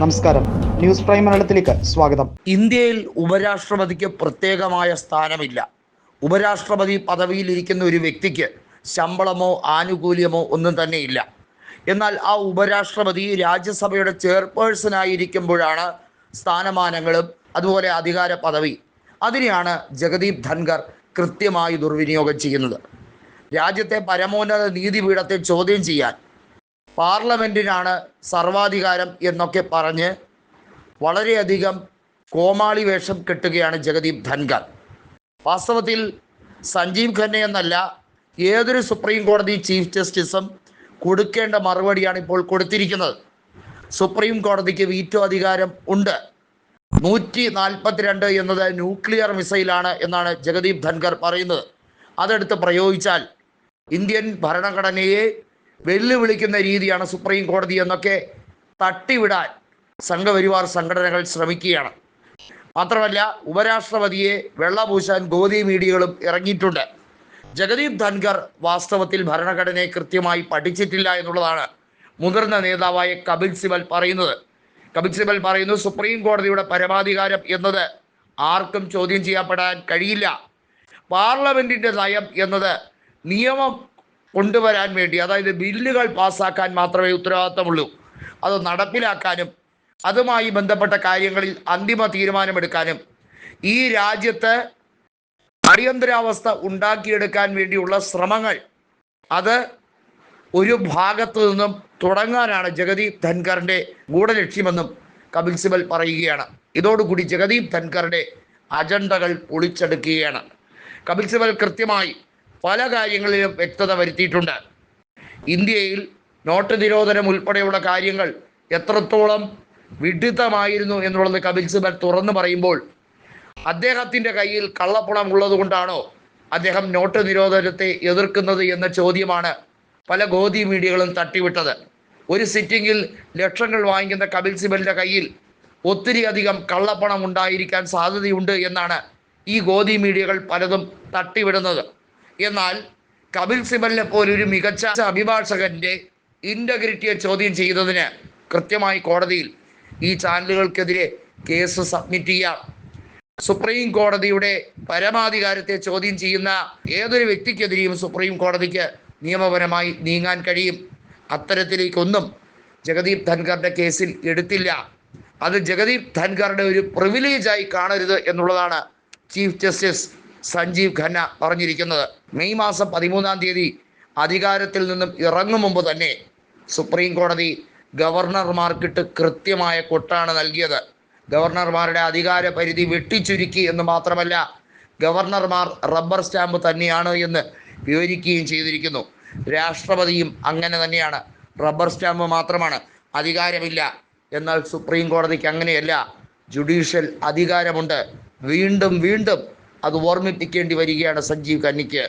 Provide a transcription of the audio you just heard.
നമസ്കാരം. News prime മലയാളത്തിലേക്ക് സ്വാഗതം. ഇന്ത്യയിൽ ഉപരാഷ്ട്രപതിക്ക് പ്രത്യേകമായ സ്ഥാനമില്ല. ഉപരാഷ്ട്രപതി പദവിയിൽ ഇരിക്കുന്ന ഒരു വ്യക്തിക്ക് ശമ്പളമോ ആനുകൂല്യമോ ഒന്നും തന്നെയില്ല എന്നാൽ ആ ഉപരാഷ്ട്രപതി രാജ്യസഭയുടെ ചെയർപേഴ്സൺ ആയിരിക്കുമ്പോഴാണ് സ്ഥാനമാനങ്ങളും അതുപോലെ അധികാര പദവി. അതിനെയാണ് ജഗദീപ് ധൻഖർ കൃത്യമായി ദുർവിനിയോഗം ചെയ്യുന്നത്. രാജ്യത്തെ പരമോന്നത നീതിപീഠത്തെ ചോദ്യം ചെയ്യാൻ പാർലമെന്റിനാണ് സർവാധികാരം എന്നൊക്കെ പറഞ്ഞ് വളരെയധികം കോമാളി വേഷം കെട്ടുകയാണ് ജഗദീപ് ധൻഖർ വാസ്തവത്തിൽ സഞ്ജീവ് ഖന്ന എന്നല്ല ഏതൊരു സുപ്രീം കോടതി ചീഫ് ജസ്റ്റിസും കൊടുക്കേണ്ട മറുപടിയാണ് ഇപ്പോൾ കൊടുത്തിരിക്കുന്നത്. സുപ്രീം കോടതിക്ക് വീറ്റോ അധികാരം ഉണ്ട്. നൂറ്റി നാൽപ്പത്തിരണ്ട് എന്നത് ന്യൂക്ലിയർ മിസൈലാണ് എന്നാണ് ജഗദീപ് ധൻഖർ പറയുന്നത്. അതെടുത്ത് പ്രയോഗിച്ചാൽ ഇന്ത്യൻ ഭരണഘടനയെ വെല്ലുവിളിക്കുന്ന രീതിയാണ് സുപ്രീം കോടതി എന്നൊക്കെ തട്ടിവിടാൻ സംഘപരിവാർ സംഘടനകൾ ശ്രമിക്കുകയാണ്. മാത്രമല്ല ഉപരാഷ്ട്രപതിയെ വെള്ളപൂശാൻ ഗോദി മീഡിയകളും ഇറങ്ങിയിട്ടുണ്ട്. ജഗദീപ് ധൻഖർ വാസ്തവത്തിൽ ഭരണഘടനയെ കൃത്യമായി പഠിച്ചിട്ടില്ല എന്നുള്ളതാണ് മുതിർന്ന നേതാവായ കപിൽ സിബൽ പറയുന്നത്. കപിൽ സിബൽ പറയുന്നു സുപ്രീം കോടതിയുടെ പരമാധികാരം എന്നത് ആർക്കും ചോദ്യം ചെയ്യപ്പെടാൻ കഴിയില്ല. പാർലമെന്റിന്റെ നയം എന്നത് നിയമം കൊണ്ടുവരാൻ വേണ്ടി അതായത് ബില്ലുകൾ പാസ്സാക്കാൻ മാത്രമേ ഉത്തരവാദിത്തമുള്ളൂ. അത് നടപ്പിലാക്കാനും അതുമായി ബന്ധപ്പെട്ട കാര്യങ്ങളിൽ അന്തിമ തീരുമാനമെടുക്കാനും ഈ രാജ്യത്ത് അടിയന്തരാവസ്ഥ ഉണ്ടാക്കിയെടുക്കാൻ വേണ്ടിയുള്ള ശ്രമങ്ങൾ അത് ഒരു ഭാഗത്തു നിന്നും തുടങ്ങാനാണ് ജഗദീപ് ധൻഖറിന്റെ ഗൂഢലക്ഷ്യമെന്നും കപിൽ സിബൽ പറയുകയാണ്. ഇതോടുകൂടി ജഗദീപ് ധൻഖറിന്റെ അജണ്ടകൾ പൊളിച്ചെടുക്കുകയാണ്. കപിൽ സിബൽ കൃത്യമായി പല കാര്യങ്ങളിലും വ്യക്തത വരുത്തിയിട്ടുണ്ട്. ഇന്ത്യയിൽ നോട്ട് നിരോധനം ഉൾപ്പെടെയുള്ള കാര്യങ്ങൾ എത്രത്തോളം വിഡിത്തമായിരുന്നു എന്നുള്ളത് കപിൽ സിബൽ തുറന്നു പറയുമ്പോൾ അദ്ദേഹത്തിന്റെ കയ്യിൽ കള്ളപ്പണം ഉള്ളതുകൊണ്ടാണോ അദ്ദേഹം നോട്ട് നിരോധനത്തെ എതിർക്കുന്നത് എന്ന ചോദ്യമാണ് പല ഗോതി മീഡിയകളും തട്ടിവിട്ടത്. ഒരു സിറ്റിംഗിൽ ലക്ഷങ്ങൾ വാങ്ങിക്കുന്ന കപിൽ സിബലിന്റെ കയ്യിൽ ഒത്തിരി അധികം കള്ളപ്പണം ഉണ്ടായിരിക്കാൻ സാധ്യതയുണ്ട് എന്നാണ് ഈ ഗോതി മീഡിയകൾ പലതും തട്ടിവിടുന്നത്. എന്നാൽ കപിൽ സിബലിനെ പോലൊരു മികച്ച അഭിഭാഷകന്റെ ഇന്റഗ്രിറ്റിയെ ചോദ്യം ചെയ്തതിന് കൃത്യമായി കോടതിയിൽ ഈ ചാനലുകൾക്കെതിരെ കേസ് സബ്മിറ്റ് ചെയ്യാം. സുപ്രീം കോടതിയുടെ പരമാധികാരത്തെ ചോദ്യം ചെയ്യുന്ന ഏതൊരു വ്യക്തിക്കെതിരെയും സുപ്രീം കോടതിക്ക് നിയമപരമായി നീങ്ങാൻ കഴിയും. അത്തരത്തിലേക്കൊന്നും ജഗദീപ് ധൻഖറിന്റെ കേസിൽ എടുത്തില്ല. അത് ജഗദീപ് ധൻഖറുടെ ഒരു പ്രിവിലേജായി കാണരുത് എന്നുള്ളതാണ് ചീഫ് ജസ്റ്റിസ് സഞ്ജീവ് ഖന്ന പറഞ്ഞിരിക്കുന്നത്. മെയ് മാസം പതിമൂന്നാം തീയതി അധികാരത്തിൽ നിന്നും ഇറങ്ങും മുമ്പ് തന്നെ സുപ്രീം കോടതി ഗവർണർമാർക്കിട്ട് കൃത്യമായ കൊട്ടാണ് നൽകിയത്. ഗവർണർമാരുടെ അധികാര പരിധി വെട്ടിച്ചുരുക്കി എന്ന് മാത്രമല്ല ഗവർണർമാർ റബ്ബർ സ്റ്റാമ്പ് തന്നെയാണ് എന്ന് വിവരിക്കുകയും ചെയ്തിരിക്കുന്നു. രാഷ്ട്രപതിയും അങ്ങനെ തന്നെയാണ്. റബ്ബർ സ്റ്റാമ്പ് മാത്രമാണ്. അധികാരമില്ല. എന്നാൽ സുപ്രീം കോടതിക്ക് അങ്ങനെയല്ല. ജുഡീഷ്യൽ അധികാരമുണ്ട്. വീണ്ടും വീണ്ടും അത് ഓർമ്മിപ്പിക്കേണ്ടി വരികയാണ് സഞ്ജീവ് കന്നിക്ക്.